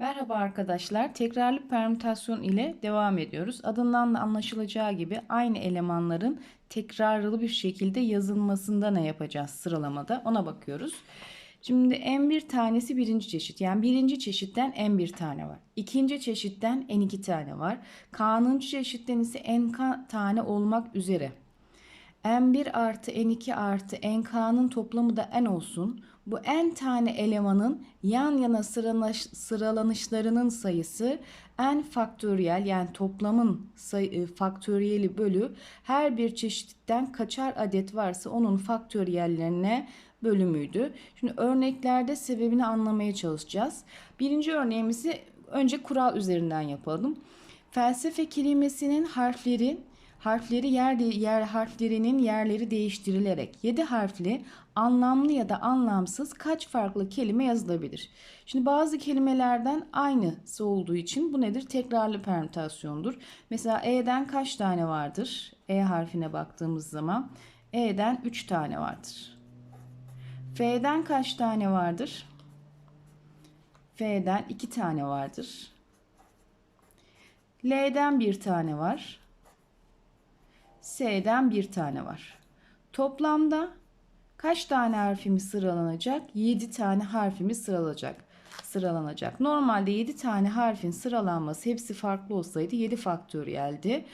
Merhaba arkadaşlar. Tekrarlı permütasyon ile devam ediyoruz. Adından da anlaşılacağı gibi aynı elemanların tekrarlı bir şekilde yazılmasında ne yapacağız sıralamada ona bakıyoruz. Şimdi en bir tanesi birinci çeşit. Yani birinci çeşitten en bir tane var. İkinci çeşitten en iki tane var. Kanuncu çeşitten ise en ka- tane olmak üzere. N1 artı N2 artı NK'nın toplamı da N olsun. Bu N tane elemanın yan yana sıralanışlarının sayısı N faktöriyel yani toplamın sayı, e, faktöriyeli bölü her bir çeşitten kaçar adet varsa onun faktöriyellerine bölümüydü. Şimdi örneklerde sebebini anlamaya çalışacağız. Birinci örneğimizi önce kural üzerinden yapalım. Felsefe kelimesinin harfleri harfleri yer, yer harflerinin yerleri değiştirilerek 7 harfli anlamlı ya da anlamsız kaç farklı kelime yazılabilir? Şimdi bazı kelimelerden aynısı olduğu için bu nedir? Tekrarlı permütasyondur. Mesela E'den kaç tane vardır? E harfine baktığımız zaman E'den 3 tane vardır. F'den kaç tane vardır? F'den 2 tane vardır. L'den bir tane var. S'den bir tane var. Toplamda kaç tane harfimiz sıralanacak? 7 tane harfimiz sıralanacak. Sıralanacak. Normalde 7 tane harfin sıralanması hepsi farklı olsaydı 7 faktöriyeldi.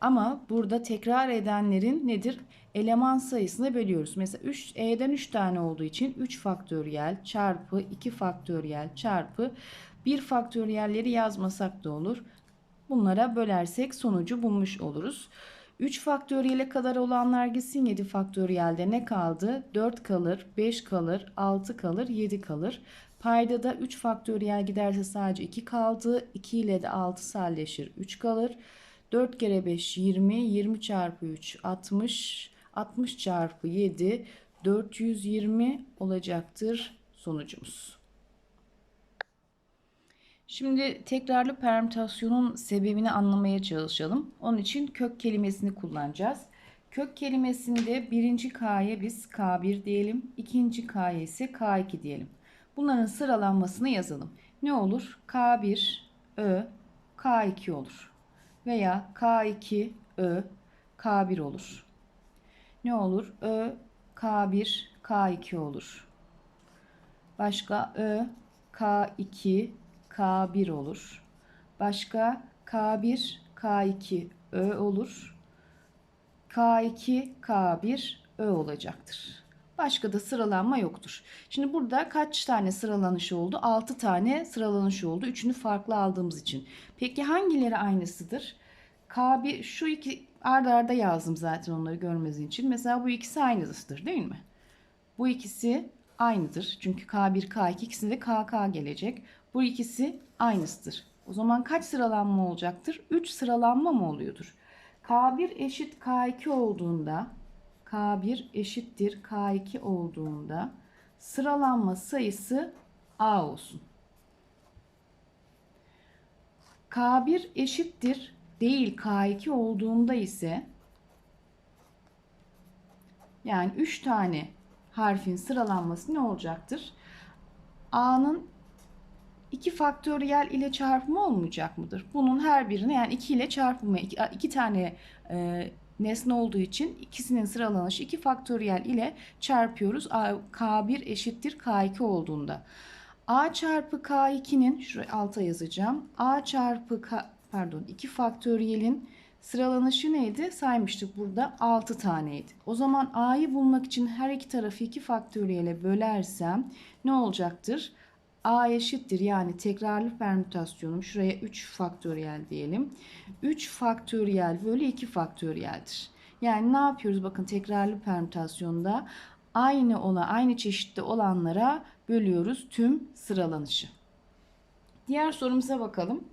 Ama burada tekrar edenlerin nedir? Eleman sayısını bölüyoruz. Mesela 3 E'den 3 tane olduğu için 3 faktöriyel çarpı 2 faktöriyel çarpı 1 faktöriyelleri yazmasak da olur. Bunlara bölersek sonucu bulmuş oluruz. 3 faktöriyele kadar olanlar gitsin 7 faktöriyelde ne kaldı? 4 kalır, 5 kalır, 6 kalır, 7 kalır. Payda da 3 faktöriyel giderse sadece 2 kaldı. 2 ile de 6 sadeleşir 3 kalır. 4 kere 5 20, 20 çarpı 3 60, 60 çarpı 7 420 olacaktır sonucumuz. Şimdi tekrarlı permütasyonun sebebini anlamaya çalışalım. Onun için kök kelimesini kullanacağız. Kök kelimesinde birinci K'ye biz K1 diyelim. ikinci K'ye ise K2 diyelim. Bunların sıralanmasını yazalım. Ne olur? K1, Ö, K2 olur. Veya K2, Ö, K1 olur. Ne olur? Ö, K1, K2 olur. Başka Ö, K2, K1 olur. Başka K1, K2, Ö olur. K2, K1, Ö olacaktır. Başka da sıralanma yoktur. Şimdi burada kaç tane sıralanış oldu? 6 tane sıralanış oldu. Üçünü farklı aldığımız için. Peki hangileri aynısıdır? K1 şu iki arda arda yazdım zaten onları görmeniz için. Mesela bu ikisi aynısıdır değil mi? Bu ikisi aynıdır. Çünkü K1, K2 ikisinde KK gelecek. Bu ikisi aynısıdır. O zaman kaç sıralanma olacaktır? 3 sıralanma mı oluyordur? K1 eşit K2 olduğunda K1 eşittir K2 olduğunda sıralanma sayısı A olsun. K1 eşittir değil K2 olduğunda ise yani 3 tane harfin sıralanması ne olacaktır? A'nın 2 faktöriyel ile çarpımı olmayacak mıdır? Bunun her birine yani 2 ile çarpımı 2 tane e, nesne olduğu için ikisinin sıralanışı 2 faktöriyel ile çarpıyoruz. K1 eşittir K2 olduğunda. A çarpı K2'nin şuraya alta yazacağım. A çarpı K, pardon 2 faktöriyelin sıralanışı neydi? Saymıştık burada 6 taneydi. O zaman A'yı bulmak için her iki tarafı 2 faktöriyele bölersem ne olacaktır? A eşittir yani tekrarlı permütasyonum şuraya 3 faktöriyel diyelim. 3 faktöriyel bölü 2 faktöriyeldir. Yani ne yapıyoruz bakın tekrarlı permütasyonda aynı olan aynı çeşitte olanlara bölüyoruz tüm sıralanışı. Diğer sorumuza bakalım.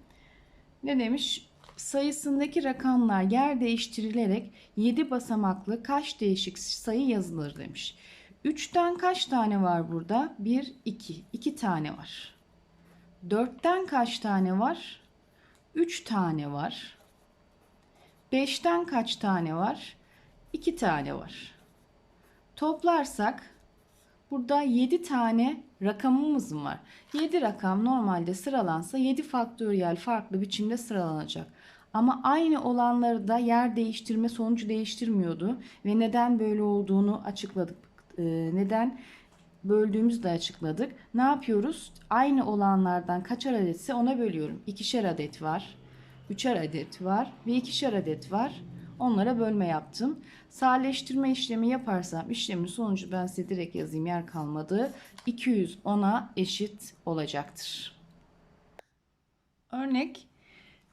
Ne demiş? Sayısındaki rakamlar yer değiştirilerek 7 basamaklı kaç değişik sayı yazılır demiş. 3'ten kaç tane var burada? 1, 2. 2 tane var. 4'ten kaç tane var? 3 tane var. 5'ten kaç tane var? 2 tane var. Toplarsak Burada 7 tane rakamımız var. 7 rakam normalde sıralansa 7 faktöriyel farklı biçimde sıralanacak. Ama aynı olanları da yer değiştirme sonucu değiştirmiyordu ve neden böyle olduğunu açıkladık. Ee, neden böldüğümüzü de açıkladık. Ne yapıyoruz? Aynı olanlardan kaçar adetse ona bölüyorum. İkişer adet var, üçer adet var ve ikişer adet var. Onlara bölme yaptım. Sadeleştirme işlemi yaparsam işlemin sonucu ben size direkt yazayım yer kalmadı. 210'a eşit olacaktır. Örnek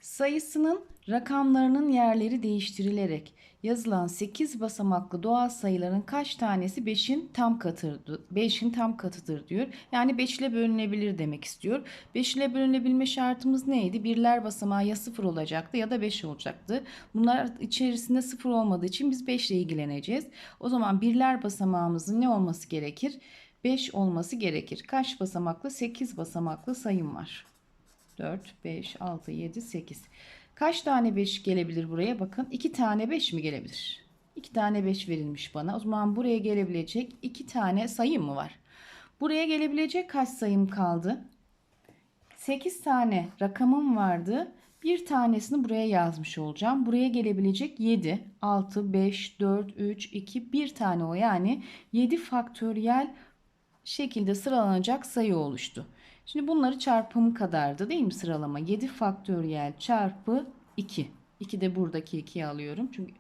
sayısının rakamlarının yerleri değiştirilerek yazılan 8 basamaklı doğal sayıların kaç tanesi 5'in tam katıdır, 5'in tam katıdır diyor. Yani 5 ile bölünebilir demek istiyor. 5 ile bölünebilme şartımız neydi? Birler basamağı ya 0 olacaktı ya da 5 olacaktı. Bunlar içerisinde 0 olmadığı için biz 5 ile ilgileneceğiz. O zaman birler basamağımızın ne olması gerekir? 5 olması gerekir. Kaç basamaklı? 8 basamaklı sayım var. 4, 5, 6, 7, 8. Kaç tane 5 gelebilir buraya? Bakın 2 tane 5 mi gelebilir? 2 tane 5 verilmiş bana. O zaman buraya gelebilecek 2 tane sayım mı var? Buraya gelebilecek kaç sayım kaldı? 8 tane rakamım vardı. Bir tanesini buraya yazmış olacağım. Buraya gelebilecek 7, 6, 5, 4, 3, 2, bir tane o. Yani 7 faktöriyel şekilde sıralanacak sayı oluştu. Şimdi bunları çarpımı kadardı değil mi sıralama? 7 faktöriyel çarpı 2. 2 de buradaki 2'yi alıyorum. Çünkü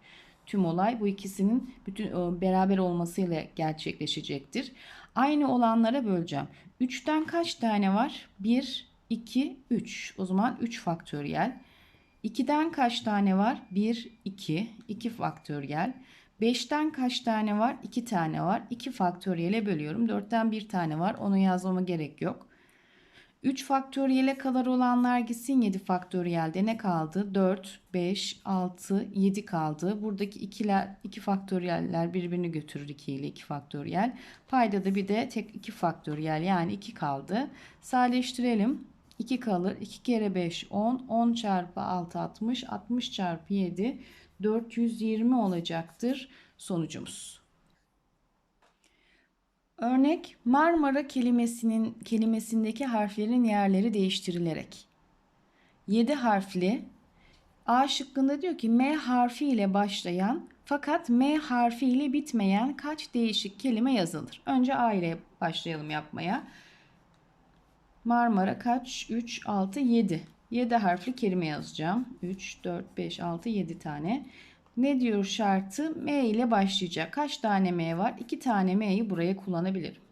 tüm olay bu ikisinin bütün e, beraber olmasıyla gerçekleşecektir. Aynı olanlara böleceğim. 3'ten kaç tane var? 1, 2, 3. O zaman 3 faktöriyel. 2'den kaç tane var? 1, 2. 2 faktöriyel. 5'ten kaç tane var? 2 tane var. 2 faktöriyele bölüyorum. 4'ten 1 tane var. Onu yazmama gerek yok. 3 faktöriyele kadar olanlar gitsin 7 faktöriyelde ne kaldı? 4, 5, 6, 7 kaldı. Buradaki ikiler, 2 faktöriyeller birbirini götürür 2 ile 2 faktöriyel. Paydada bir de tek 2 faktöriyel yani 2 kaldı. Sadeleştirelim. 2 kalır. 2 kere 5 10. 10 çarpı 6 60. 60 çarpı 7 420 olacaktır sonucumuz. Örnek Marmara kelimesinin kelimesindeki harflerin yerleri değiştirilerek. 7 harfli A şıkkında diyor ki M harfi ile başlayan fakat M harfi ile bitmeyen kaç değişik kelime yazılır? Önce A ile başlayalım yapmaya. Marmara kaç? 3, 6, 7. 7 harfli kelime yazacağım. 3, 4, 5, 6, 7 tane. Ne diyor şartı? M ile başlayacak. Kaç tane M var? 2 tane M'yi buraya kullanabilirim.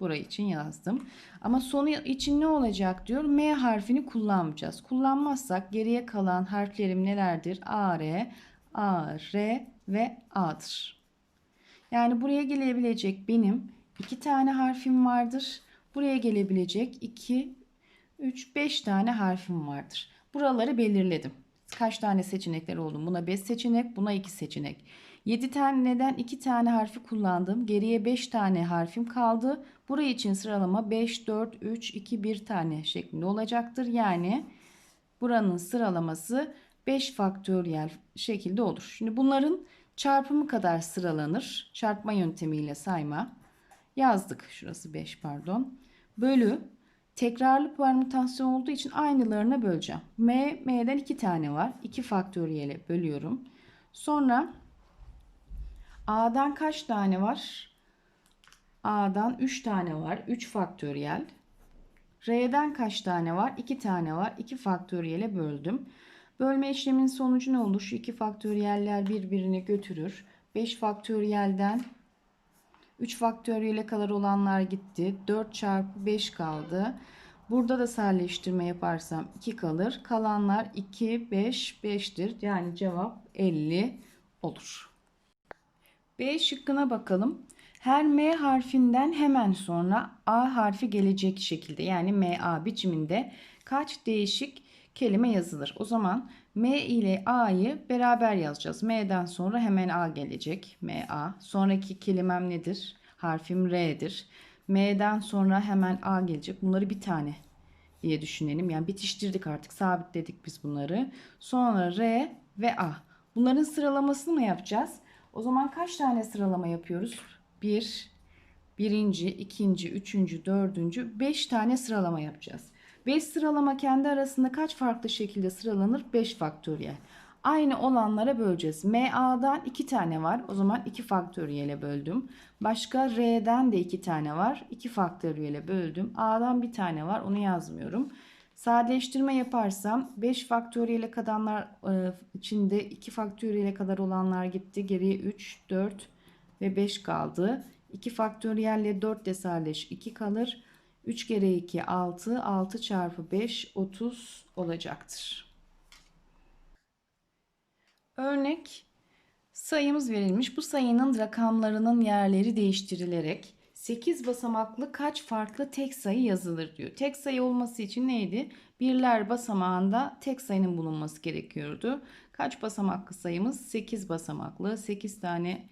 Burayı için yazdım. Ama sonu için ne olacak diyor? M harfini kullanmayacağız. Kullanmazsak geriye kalan harflerim nelerdir? A, R, A, R ve A'dır. Yani buraya gelebilecek benim iki tane harfim vardır. Buraya gelebilecek 2, 3, 5 tane harfim vardır. Buraları belirledim. Kaç tane seçenekler oldu? Buna 5 seçenek, buna 2 seçenek. 7 tane neden 2 tane harfi kullandım. Geriye 5 tane harfim kaldı. Burayı için sıralama 5, 4, 3, 2, 1 tane şeklinde olacaktır. Yani buranın sıralaması 5 faktöriyel şekilde olur. Şimdi bunların çarpımı kadar sıralanır. Çarpma yöntemiyle sayma. Yazdık. Şurası 5 pardon. Bölü tekrarlı permütasyon olduğu için aynılarına böleceğim. M, M'den 2 tane var. 2 faktöriyele bölüyorum. Sonra A'dan kaç tane var? A'dan 3 tane var. 3 faktöriyel. R'den kaç tane var? 2 tane var. 2 faktöriyele böldüm. Bölme işleminin sonucu ne olur? Şu 2 faktöriyeller birbirini götürür. 5 faktöriyelden 3 faktöriyele kadar olanlar gitti. 4 çarpı 5 kaldı. Burada da sadeleştirme yaparsam 2 kalır. Kalanlar 2, 5, 5'tir. Yani cevap 50 olur. B şıkkına bakalım. Her M harfinden hemen sonra A harfi gelecek şekilde yani MA biçiminde kaç değişik kelime yazılır? O zaman M ile A'yı beraber yazacağız. M'den sonra hemen A gelecek. MA. Sonraki kelimem nedir? Harfim R'dir. M'den sonra hemen A gelecek. Bunları bir tane diye düşünelim. Yani bitiştirdik artık. Sabitledik biz bunları. Sonra R ve A. Bunların sıralamasını mı yapacağız? O zaman kaç tane sıralama yapıyoruz? 1, birinci, ikinci, üçüncü, dördüncü, beş tane sıralama yapacağız. 5 sıralama kendi arasında kaç farklı şekilde sıralanır? 5 faktöriyel. Aynı olanlara böleceğiz. MA'dan 2 tane var. O zaman 2 faktöriyele böldüm. Başka R'den de 2 tane var. 2 faktöriyele böldüm. A'dan bir tane var. Onu yazmıyorum. Sadeleştirme yaparsam 5 faktöriyele kadarlar e, içinde 2 faktöriyele kadar olanlar gitti. Geriye 3, 4 ve 5 kaldı. 2 faktöriyelle 4 de sadeleş 2 kalır. 3 kere 2 6, 6 çarpı 5 30 olacaktır. Örnek sayımız verilmiş. Bu sayının rakamlarının yerleri değiştirilerek 8 basamaklı kaç farklı tek sayı yazılır diyor. Tek sayı olması için neydi? Birler basamağında tek sayının bulunması gerekiyordu. Kaç basamaklı sayımız? 8 basamaklı. 8 tane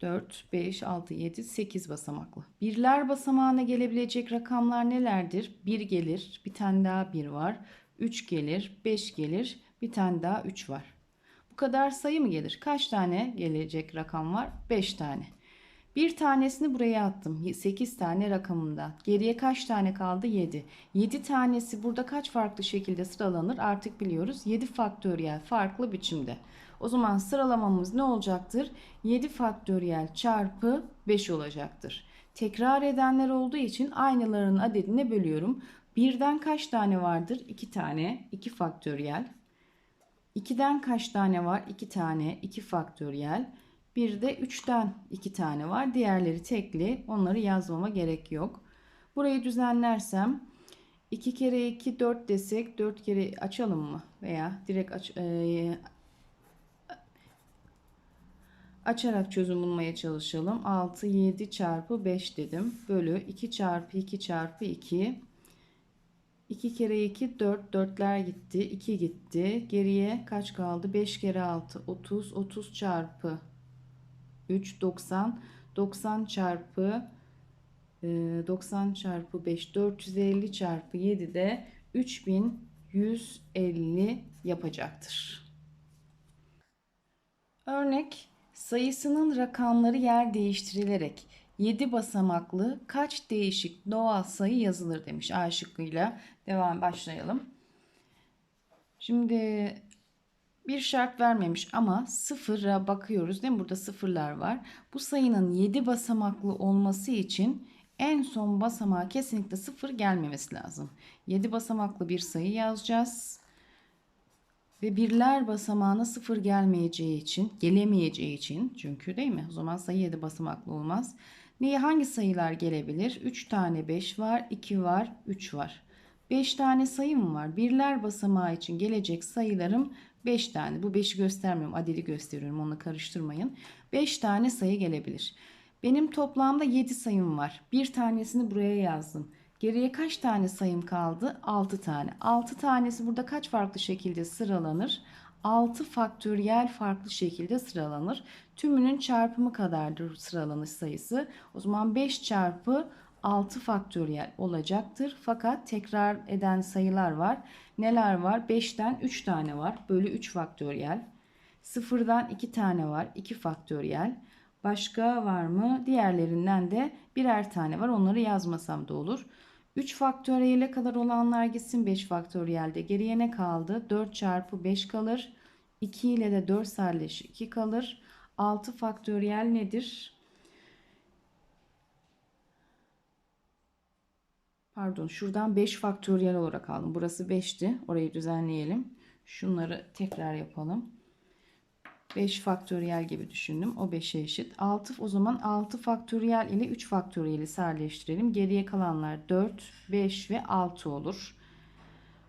4, 5, 6, 7, 8 basamaklı. Birler basamağına gelebilecek rakamlar nelerdir? 1 gelir, bir tane daha 1 var. 3 gelir, 5 gelir, bir tane daha 3 var. Bu kadar sayı mı gelir? Kaç tane gelecek rakam var? 5 tane. Bir tanesini buraya attım. 8 tane rakamında. Geriye kaç tane kaldı? 7. 7 tanesi burada kaç farklı şekilde sıralanır? Artık biliyoruz. 7 faktöriyel farklı biçimde. O zaman sıralamamız ne olacaktır? 7 faktöriyel çarpı 5 olacaktır. Tekrar edenler olduğu için aynılarının adedine bölüyorum. Birden kaç tane vardır? 2 tane. 2 faktöriyel. 2'den kaç tane var? 2 tane. 2 faktöriyel. Bir de 3'ten 2 tane var. Diğerleri tekli. Onları yazmama gerek yok. Burayı düzenlersem 2 kere 2 4 desek 4 kere açalım mı? Veya direkt aç, e, açarak çözüm bulmaya çalışalım. 6 7 çarpı 5 dedim. Bölü 2 çarpı 2 çarpı 2 2 kere 2 4 4'ler gitti 2 gitti geriye kaç kaldı 5 kere 6 30 30 çarpı 3 90 90 çarpı 90 çarpı 5 450 çarpı 7 de 3150 yapacaktır. Örnek sayısının rakamları yer değiştirilerek 7 basamaklı kaç değişik doğal sayı yazılır demiş A şıkkıyla. Devam başlayalım. Şimdi bir şart vermemiş ama sıfıra bakıyoruz değil mi? Burada sıfırlar var. Bu sayının 7 basamaklı olması için en son basamağa kesinlikle sıfır gelmemesi lazım. 7 basamaklı bir sayı yazacağız. Ve birler basamağına sıfır gelmeyeceği için, gelemeyeceği için çünkü değil mi? O zaman sayı 7 basamaklı olmaz. Neye hangi sayılar gelebilir? 3 tane 5 var, 2 var, 3 var. 5 tane sayım var. Birler basamağı için gelecek sayılarım 5 tane. Bu 5'i göstermiyorum. Adedi gösteriyorum. Onu karıştırmayın. 5 tane sayı gelebilir. Benim toplamda 7 sayım var. Bir tanesini buraya yazdım. Geriye kaç tane sayım kaldı? 6 tane. 6 tanesi burada kaç farklı şekilde sıralanır? 6 faktöriyel farklı şekilde sıralanır. Tümünün çarpımı kadardır sıralanış sayısı. O zaman 5 çarpı 6 faktöriyel olacaktır. Fakat tekrar eden sayılar var. Neler var? 5'ten 3 tane var. Bölü 3 faktöriyel. 0'dan 2 tane var. 2 faktöriyel. Başka var mı? Diğerlerinden de birer tane var. Onları yazmasam da olur. 3 faktöriyele kadar olanlar gitsin 5 faktöriyelde. Geriye ne kaldı? 4 çarpı 5 kalır. 2 ile de 4 sadeleş 2 kalır. 6 faktöriyel nedir? Pardon şuradan 5 faktöriyel olarak aldım. Burası 5'ti. Orayı düzenleyelim. Şunları tekrar yapalım. 5 faktöriyel gibi düşündüm. O 5'e eşit. 6 o zaman 6 faktöriyel ile 3 faktöriyeli sadeleştirelim. Geriye kalanlar 4, 5 ve 6 olur.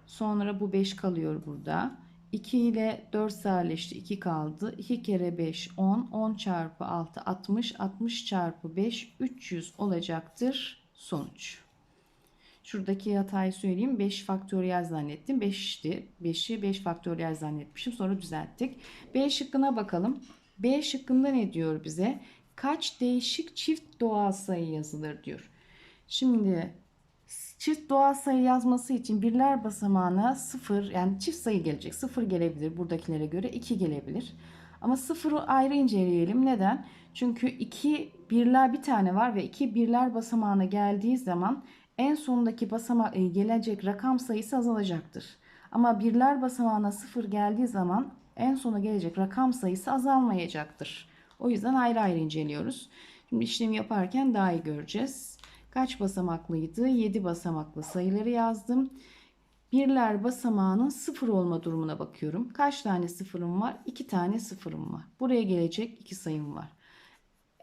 Sonra bu 5 kalıyor burada. 2 ile 4 sadeleşti. 2 kaldı. 2 kere 5 10. 10 çarpı 6 60. 60 çarpı 5 300 olacaktır sonuç. Şuradaki hatayı söyleyeyim. 5 faktöriyel zannettim. 5'ti. 5'i 5 faktöriyel zannetmişim. Sonra düzelttik. B şıkkına bakalım. B şıkkında ne diyor bize? Kaç değişik çift doğal sayı yazılır diyor. Şimdi çift doğal sayı yazması için birler basamağına 0 yani çift sayı gelecek. 0 gelebilir buradakilere göre 2 gelebilir. Ama sıfırı ayrı inceleyelim. Neden? Çünkü iki birler bir tane var ve iki birler basamağına geldiği zaman en sondaki basama e, gelecek rakam sayısı azalacaktır. Ama birler basamağına sıfır geldiği zaman en sona gelecek rakam sayısı azalmayacaktır. O yüzden ayrı ayrı inceliyoruz. Şimdi işlemi yaparken daha iyi göreceğiz. Kaç basamaklıydı? 7 basamaklı sayıları yazdım. Birler basamağının sıfır olma durumuna bakıyorum. Kaç tane sıfırım var? 2 tane sıfırım var. Buraya gelecek 2 sayım var.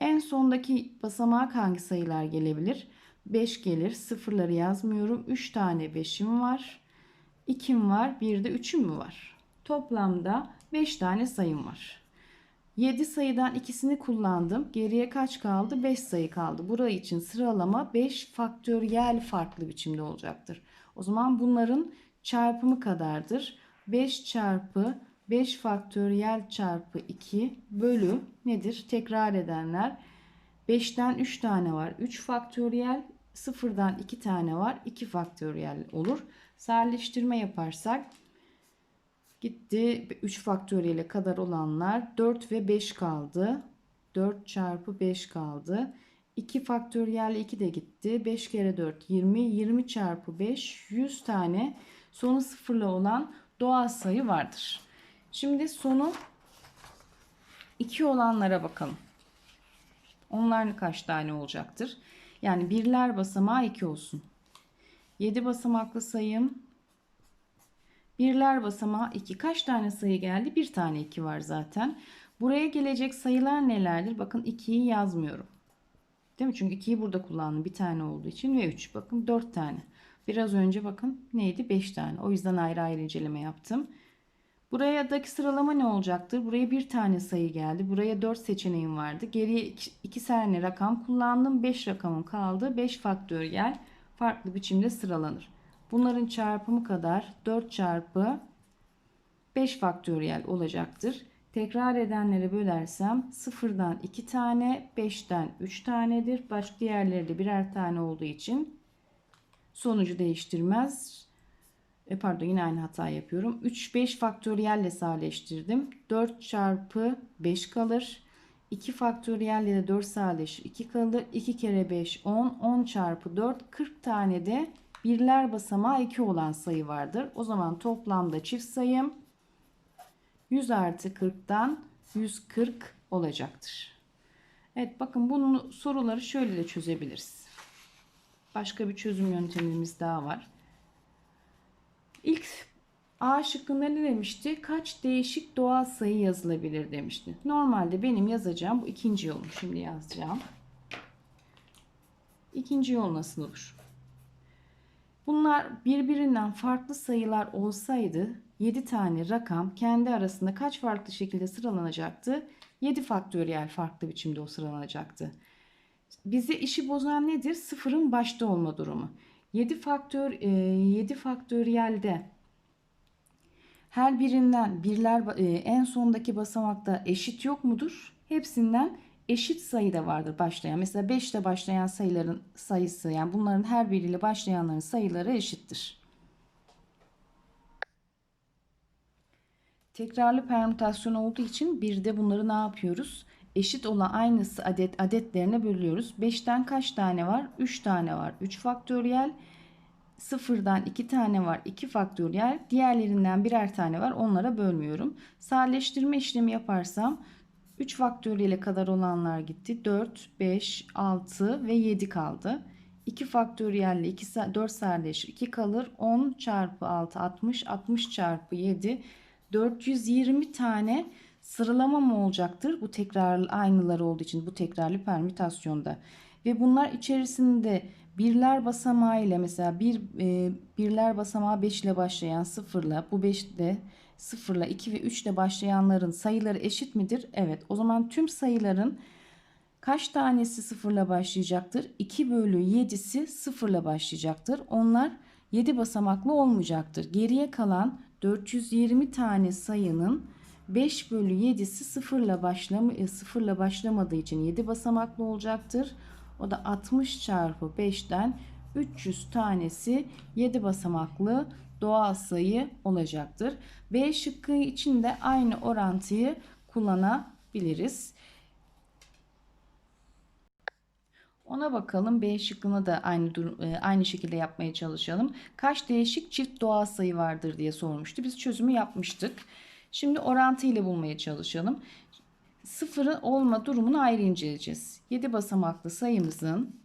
En sondaki basamak hangi sayılar gelebilir? 5 gelir. Sıfırları yazmıyorum. 3 tane 5'im var. 2'm var. Bir de 3'üm mü var? Toplamda 5 tane sayım var. 7 sayıdan ikisini kullandım. Geriye kaç kaldı? 5 sayı kaldı. Burayı için sıralama 5 faktöriyel farklı biçimde olacaktır. O zaman bunların çarpımı kadardır. 5 çarpı 5 faktöriyel çarpı 2 bölü nedir? Tekrar edenler 5'ten 3 tane var. 3 faktöriyel 0'dan 2 tane var. 2 faktöriyel olur. Sadeleştirme yaparsak gitti 3 faktöriyele kadar olanlar 4 ve 5 kaldı. 4 çarpı 5 kaldı. 2 faktöriyel 2 de gitti. 5 kere 4 20. 20 çarpı 5 100 tane sonu sıfırla olan doğal sayı vardır. Şimdi sonu 2 olanlara bakalım. Onlar kaç tane olacaktır? Yani birler basamağı 2 olsun. 7 basamaklı sayım birler basamağı 2. Kaç tane sayı geldi? Bir tane 2 var zaten. Buraya gelecek sayılar nelerdir? Bakın 2'yi yazmıyorum. Değil mi? Çünkü 2'yi burada kullandım. Bir tane olduğu için ve 3. Bakın 4 tane. Biraz önce bakın neydi? 5 tane. O yüzden ayrı ayrı inceleme yaptım. Buradaki sıralama ne olacaktır? Buraya bir tane sayı geldi. Buraya 4 seçeneğim vardı. Geriye 2 tane rakam kullandım. 5 rakamım kaldı. 5 faktöriyel farklı biçimde sıralanır. Bunların çarpımı kadar 4 çarpı 5 faktöriyel olacaktır. Tekrar edenleri bölersem 0'dan 2 tane, 5'ten 3 tanedir. Başka diğerleri de birer tane olduğu için sonucu değiştirmez. E pardon yine aynı hata yapıyorum. 3 5 faktöriyelle sadeleştirdim. 4 çarpı 5 kalır. 2 faktöriyelle de 4 sadeleşir. 2 kalır. 2 kere 5 10. 10 çarpı 4 40 tane de birler basamağı 2 olan sayı vardır. O zaman toplamda çift sayım 100 artı 40'dan 140 olacaktır. Evet bakın bunun soruları şöyle de çözebiliriz. Başka bir çözüm yöntemimiz daha var. İlk A şıkkında ne demişti? Kaç değişik doğal sayı yazılabilir demişti. Normalde benim yazacağım bu ikinci yolum. Şimdi yazacağım. İkinci yol nasıl olur? Bunlar birbirinden farklı sayılar olsaydı 7 tane rakam kendi arasında kaç farklı şekilde sıralanacaktı? 7 faktöriyel farklı biçimde o sıralanacaktı. Bizi işi bozan nedir? Sıfırın başta olma durumu. 7 faktör 7 faktöriyelde her birinden birler e, en sondaki basamakta eşit yok mudur? Hepsinden eşit sayıda vardır başlayan. Mesela 5 ile başlayan sayıların sayısı yani bunların her biriyle başlayanların sayıları eşittir. Tekrarlı permütasyon olduğu için bir de bunları ne yapıyoruz? Eşit olan aynısı adet adetlerine bölüyoruz. 5'ten kaç tane var? 3 tane var. 3 faktöriyel. Sıfırdan 2 tane var. 2 faktöriyel. Diğerlerinden birer tane var. Onlara bölmüyorum. Sadeleştirme işlemi yaparsam 3 faktöriyele kadar olanlar gitti. 4, 5, 6 ve 7 kaldı. 2 faktöriyelle 2, 4 sadeleşir. 2 kalır. 10 çarpı 6 60. 60 çarpı 7 420 tane sıralama mı olacaktır? Bu tekrar aynıları olduğu için bu tekrarlı permütasyonda. Ve bunlar içerisinde birler basamağı ile mesela bir e, birler basamağı 5 ile başlayan sıfırla bu 5 ile sıfırla 2 ve 3 ile başlayanların sayıları eşit midir? Evet. O zaman tüm sayıların kaç tanesi sıfırla başlayacaktır? 2 bölü 7'si sıfırla başlayacaktır. Onlar 7 basamaklı olmayacaktır. Geriye kalan 420 tane sayının 5 bölü 7'si sıfırla, başlama, e, sıfırla başlamadığı için 7 basamaklı olacaktır. O da 60 çarpı 5'ten 300 tanesi 7 basamaklı doğal sayı olacaktır. B şıkkı için de aynı orantıyı kullanabiliriz. Ona bakalım. B şıkkını da aynı durum, e, aynı şekilde yapmaya çalışalım. Kaç değişik çift doğal sayı vardır diye sormuştu. Biz çözümü yapmıştık. Şimdi orantı ile bulmaya çalışalım. Sıfırı olma durumunu ayrı inceleyeceğiz. 7 basamaklı sayımızın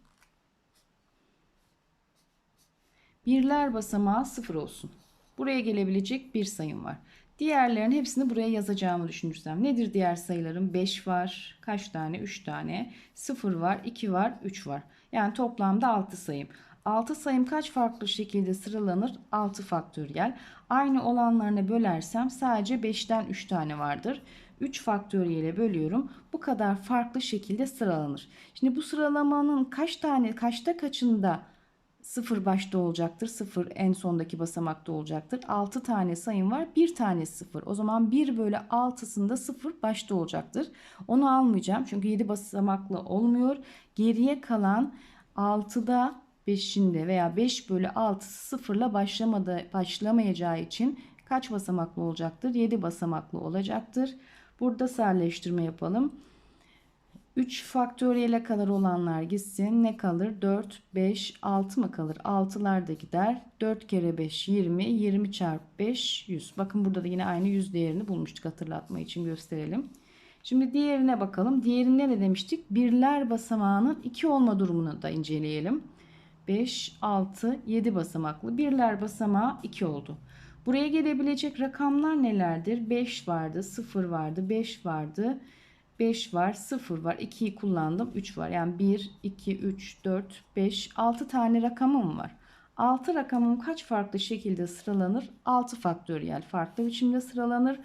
birler basamağı sıfır olsun. Buraya gelebilecek bir sayım var. Diğerlerin hepsini buraya yazacağımı düşünürsem. Nedir diğer sayılarım? 5 var. Kaç tane? 3 tane. 0 var. 2 var. 3 var. Yani toplamda 6 sayım. 6 sayım kaç farklı şekilde sıralanır? 6 faktöriyel. Aynı olanlarına bölersem sadece 5'ten 3 tane vardır. 3 faktöriyele bölüyorum. Bu kadar farklı şekilde sıralanır. Şimdi bu sıralamanın kaç tane, kaçta kaçında 0 başta olacaktır. 0 en sondaki basamakta olacaktır. 6 tane sayım var. 1 tane 0. O zaman 1 bölü 6'sında 0 başta olacaktır. Onu almayacağım. Çünkü 7 basamaklı olmuyor. Geriye kalan 6'da 5'inde veya 5 bölü 6'sı 0 ile başlamadı, başlamayacağı için kaç basamaklı olacaktır? 7 basamaklı olacaktır. Burada sadeleştirme yapalım. 3 faktöriyele kadar olanlar gitsin. Ne kalır? 4, 5, 6 mı kalır? 6'lar da gider. 4 kere 5 20. 20 çarpı 5 100. Bakın burada da yine aynı 100 değerini bulmuştuk hatırlatma için gösterelim. Şimdi diğerine bakalım. Diğerinde ne demiştik? Birler basamağının 2 olma durumunu da inceleyelim. 5, 6, 7 basamaklı. Birler basamağı 2 oldu. Buraya gelebilecek rakamlar nelerdir? 5 vardı, 0 vardı, 5 vardı. 5 var, 0 var, 2'yi kullandım, 3 var. Yani 1, 2, 3, 4, 5, 6 tane rakamım var. 6 rakamım kaç farklı şekilde sıralanır? 6 faktöriyel farklı biçimde sıralanır.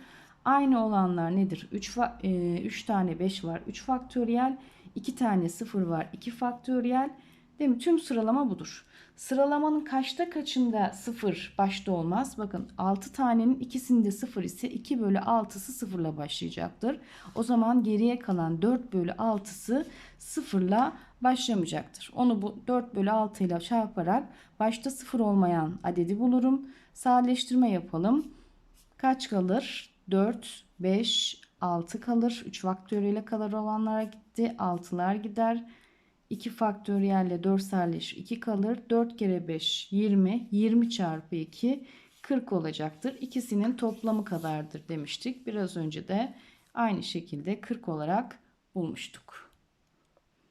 Aynı olanlar nedir? 3, 3 tane 5 var, 3 faktöriyel. 2 tane 0 var, 2 faktöriyel. Değil mi? Tüm sıralama budur. Sıralamanın kaçta kaçında 0 başta olmaz? Bakın 6 tanenin ikisinde 0 ise 2 bölü 6'sı 0 ile başlayacaktır. O zaman geriye kalan 4 bölü 6'sı 0 ile başlamayacaktır. Onu bu 4 bölü 6 ile çarparak başta 0 olmayan adedi bulurum. Sadeleştirme yapalım. Kaç kalır? 4, 5, 6 kalır. 3 faktöriyele kadar olanlara gitti. 6'lar gider. 2 faktöriyelle 4 sadeleşir 2 kalır. 4 kere 5 20. 20 çarpı 2 40 olacaktır. İkisinin toplamı kadardır demiştik. Biraz önce de aynı şekilde 40 olarak bulmuştuk.